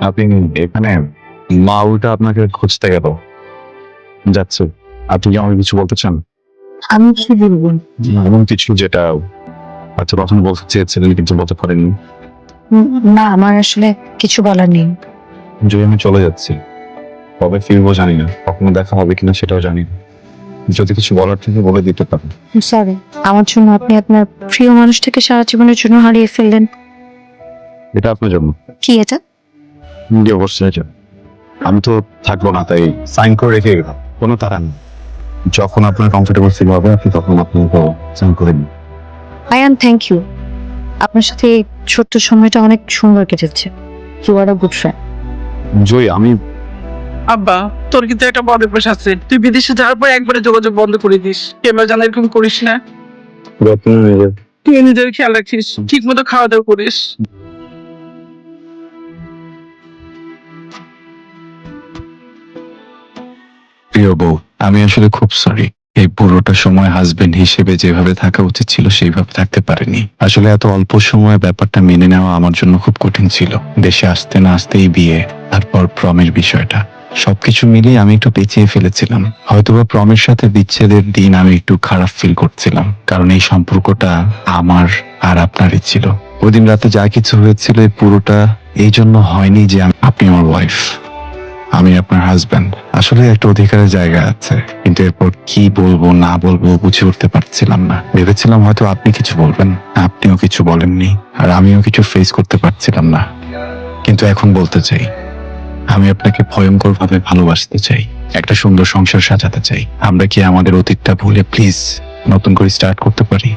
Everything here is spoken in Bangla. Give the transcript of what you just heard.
আপনি এখানে মা উল্টা আপনাকে খুঁজতে গেল। যাচ্ছে। আপনি কি আমাকে কিছু বলতে চান? আমি কি বলব এমন কিছু যেটা হয়তো তখন বলতে চেয়েছিলেন কিন্তু বলতে পারেননি। না আমার আসলে কিছু বলার নেই। যদি আমি চলে যাচ্ছি কবে ফিরবো জানি না। কখনো দেখা হবে কিনা সেটাও জানি না। যদি কিছু বলার থেকে বলে দিতে পারেন সরি আমার জন্য আপনি আপনার প্রিয় মানুষটাকে সারা জীবনের জন্য হারিয়ে ফেললেন। এটা আপনার জন্য। কি এটা? জি অবশ্যই এটা। আমি তো থাকব না তাই সাইন করে রেখে গেলাম। কোনো তারা নেই। যখন আপনার কমফোর্টেবল ফিল হবে আপনি তখন আপনি সাইন করে দিন আয়ান থ্যাংক ইউ আপনার সাথে এই ছোট্ট সময়টা অনেক সুন্দর কেটেছে। You are a good friend Joy আমি আব্বা তোর কিন্তু একটা বড় অভ্যাস আছে। তুই বিদেশে যাওয়ার পর একবারে যোগাযোগ বন্ধ করে দিস। কেমন জানা এরকম করিস না। যত্ন নিজের তুই নিজের খেয়াল রাখিস। ঠিক মতো খাওয়া দাওয়া করিস। প্রিয় বউ, আমি আসলে খুব সরি এই পুরোটা সময় হাজবেন্ড হিসেবে যেভাবে থাকা উচিত ছিল, সেইভাবে থাকতে পারিনি। আসলে এত অল্প সময়ে ব্যাপারটা মেনে নেওয়া আমার জন্য খুব কঠিন ছিল। দেশে আসতে না আসতেই বিয়ে, তারপর প্রমের বিষয়টা। সবকিছু মিলিয়ে আমি একটু পেঁচিয়ে ফেলেছিলাম। হয়তোবা প্রমের সাথে বিচ্ছেদের দিন আমি একটু খারাপ ফিল করছিলাম, কারণ এই সম্পর্কটা আমার আর আপনারই ছিল। ওই দিন রাতে যা কিছু হয়েছিল এই পুরোটা এই জন্য হয়নি যে আপনি আমার ওয়াইফ আমি আপনার হাজব্যান্ড আসলে একটা অধিকারের জায়গা আছে। কিন্তু এরপর কি বলব, না বলব বুঝে উঠতে পারছিলাম না। ভেবেছিলাম হয়তো আপনি কিছু বলবেন, আপনিও কিছু বলেননি, আর আমিও কিছু ফেস করতে পারছিলাম না। কিন্তু এখন বলতে চাই, আমি আপনাকে ভয়ঙ্কর ভাবে ভালোবাসতে চাই, একটা সুন্দর সংসার সাজাতে চাই। আমরা কি আমাদের অতীতটা ভুলে প্লিজ নতুন করে স্টার্ট করতে পারি?